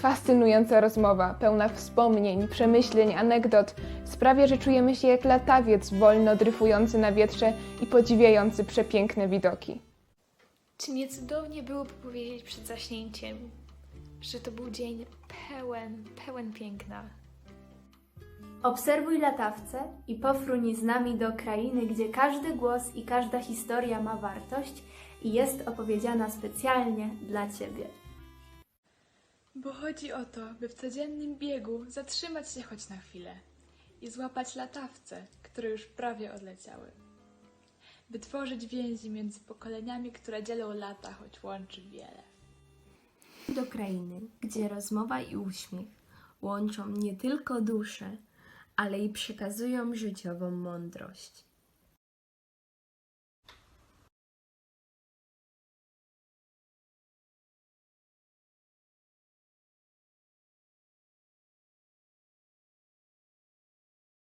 Fascynująca rozmowa, pełna wspomnień, przemyśleń, anegdot sprawia, że czujemy się jak latawiec wolno dryfujący na wietrze i podziwiający przepiękne widoki. Czy nie cudownie byłoby powiedzieć przed zaśnięciem, że to był dzień pełen, pełen piękna? Obserwuj latawce i pofruń z nami do krainy, gdzie każdy głos i każda historia ma wartość i jest opowiedziana specjalnie dla Ciebie. Bo chodzi o to, by w codziennym biegu zatrzymać się choć na chwilę i złapać latawce, które już prawie odleciały. By tworzyć więzi między pokoleniami, które dzielą lata, choć łączy wiele. Do krainy, gdzie rozmowa i uśmiech łączą nie tylko dusze, ale i przekazują życiową mądrość.